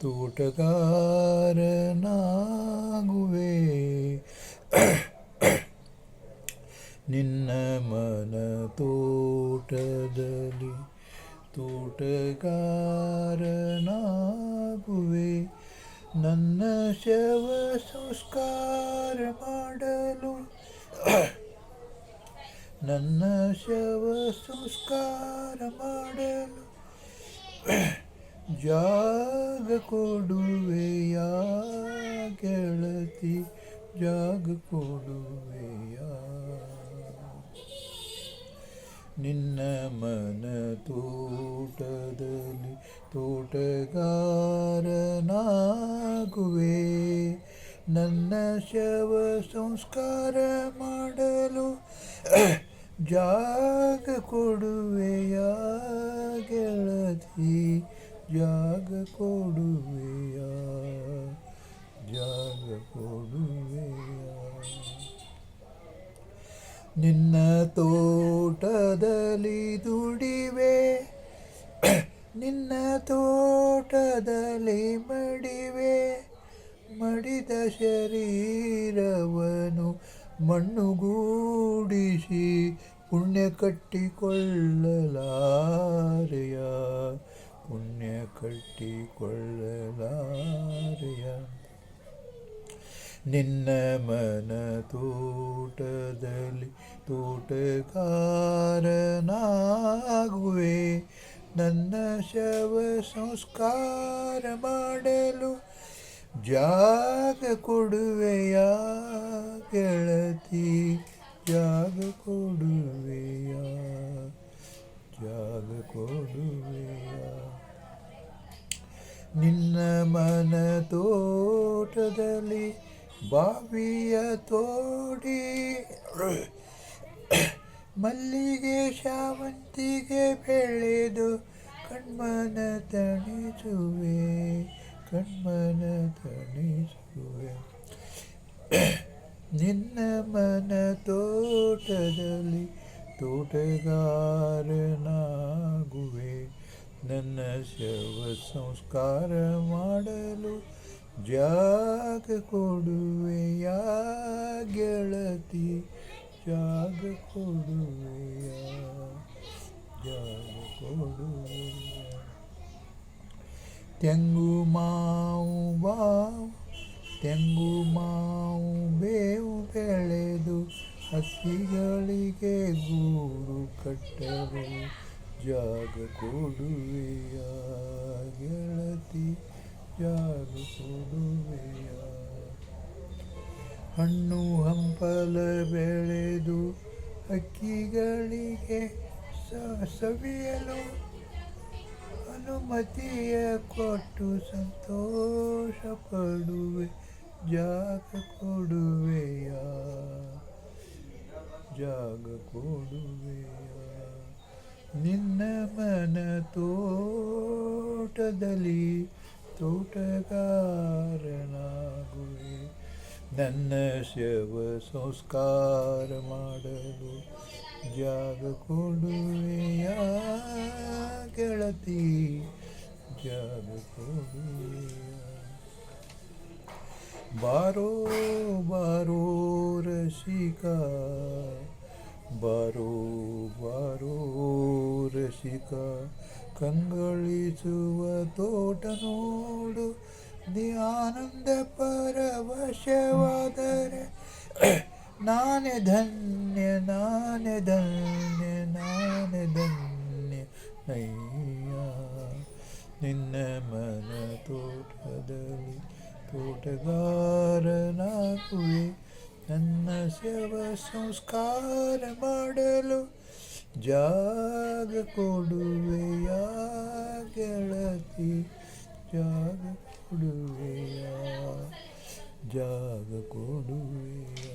ತೋಟಗಾರನಾಗುವೆ. ನಿನ್ನ ಮನ ತೋಟದಲ್ಲಿ ತೋಟಗಾರನಾಗುವೆ. ನನ್ನ ಶವ ಸಂಸ್ಕಾರ ಮಾಡಲು ನನ್ನ ಶವ ಸಂಸ್ಕಾರ ಮಾಡಲು ಜಾಗ ಕೊಡುವೆಯ ಗೆಳತಿ, ಜಾಗ ಕೊಡುವೆಯ ನಿನ್ನ ಮನ ತೋಟದಲ್ಲಿ ತೋಟಗಾರನಾಗುವೆ. ನನ್ನ ಶವ ಸಂಸ್ಕಾರ ಮಾಡಲು ಜಾಗ ಕೊಡುವೆಯ ಗೆಳತಿ. ಜಾಗ ಕೊಡುವೆಯ? ಜಾಗ ಕೊಡುವೆಯ? ನಿನ್ನ ತೋಟದಲ್ಲಿ ದುಡಿವೆ, ನಿನ್ನ ತೋಟದಲ್ಲಿ ಮಡಿವೆ, ಮಡಿದ ಶರೀರವನು ಮಣ್ಣುಗೂಡಿಸಿ ಪುಣ್ಯ ಕಟ್ಟಿಕೊಳ್ಳಲಾರೆಯ ನಿನ್ನ ಮನ ತೋಟದಲ್ಲಿ ತೋಟಕಾರನಾಗುವೆ ನನ್ನ ಶವ ಸಂಸ್ಕಾರ ಮಾಡಲು ಜಾಗ ಕೊಡುವೆಯ ಗೆಳತಿ, ಜಾಗ ಕೊಡುವೆಯ? ಜಾಗ ಕೊಡುವೆಯ? ನಿನ್ನ ಮನ ತೋಟದಲ್ಲಿ ಬಾವಿಯ ತೋಡಿ ಮಲ್ಲಿಗೆ ಶಾವಂತಿಗೆ ಬೆಳೆದು ಕಣ್ಮನ ತಣಿಸುವೆ ಕಣ್ಮನ ತಣಿಸುವೆ. ನಿನ್ನ ಮನ ತೋಟದಲ್ಲಿ ತೋಟಗಾರನಾಗುವೆ. ನನ್ನ ಶವ ಸಂಸ್ಕಾರ ಮಾಡಲು ಜಾಗ ಕೊಡುವೆಯ ಗೆಳತಿ? ಜಾಗ ಕೊಡುವೆಯ ಜಾಗ ಕೊಡುವೆಯ ತೆಂಗು ಮಾವು ಬಾವು, ತೆಂಗು ಮಾವು ಬೇವು ಬೆಳೆದು ಹಕ್ಕಿಗಳಿಗೆ ಗೂಡು ಕಟ್ಟಲು ಜಾಗ ಕೊಡುವೆಯ ಗೆಳತಿ? ಜಾಗ ಕೊಡುವೆಯ ಹಣ್ಣು ಹಂಪಲ ಬೆಳೆದು ಅಕ್ಕಿಗಳಿಗೆ ಸವಿಯಲು ಅನುಮತಿಯ ಕೊಟ್ಟು ಸಂತೋಷ ಪಡುವೆ ಜಾಗ ಕೊಡುವೆಯ? ಜಾಗ ಕೊಡುವೆಯ? ನಿನ್ನ ಮನ ತೋಟದಲ್ಲಿ ತೋಟಗಾರನಾಗುವೆ. ನನ್ನ ಶವ ಸಂಸ್ಕಾರ ಮಾಡಲು ಜಾಗ ಕೊಡುವೆಯ ಗೆಳತಿ. ಜಾಗ ಕೊಡುವೆಯ ಬಾರೋ ಬಾರೋ ರಸಿಕ. ಬಾರೋ ಬಾರೋ ರಸಿಕ. ಕಂಗಳಿಸುವ ತೋಟ ನೋಡು. ನಿ ಆನಂದ ಪರವಶವಾದರೆ ನಾನೇ ಧನ್ಯ ನಾನೇ ಧನ್ಯ ನಾನೇ ಧನ್ಯ ನಯ್ಯ ನಿನ್ನ ಮನ ತೋಟದಲ್ಲಿ ತೋಟಗಾರನಾಗುವೆ ನನ್ನ ಶವ ಸಂಸ್ಕಾರ ಮಾಡಲು ಜಾಗ ಕೊಡುವೆಯ ಗೆಳತಿ ಜಾಗ ಕೊಡುವೆಯ ಜಾಗ ಕೊಡುವೆಯ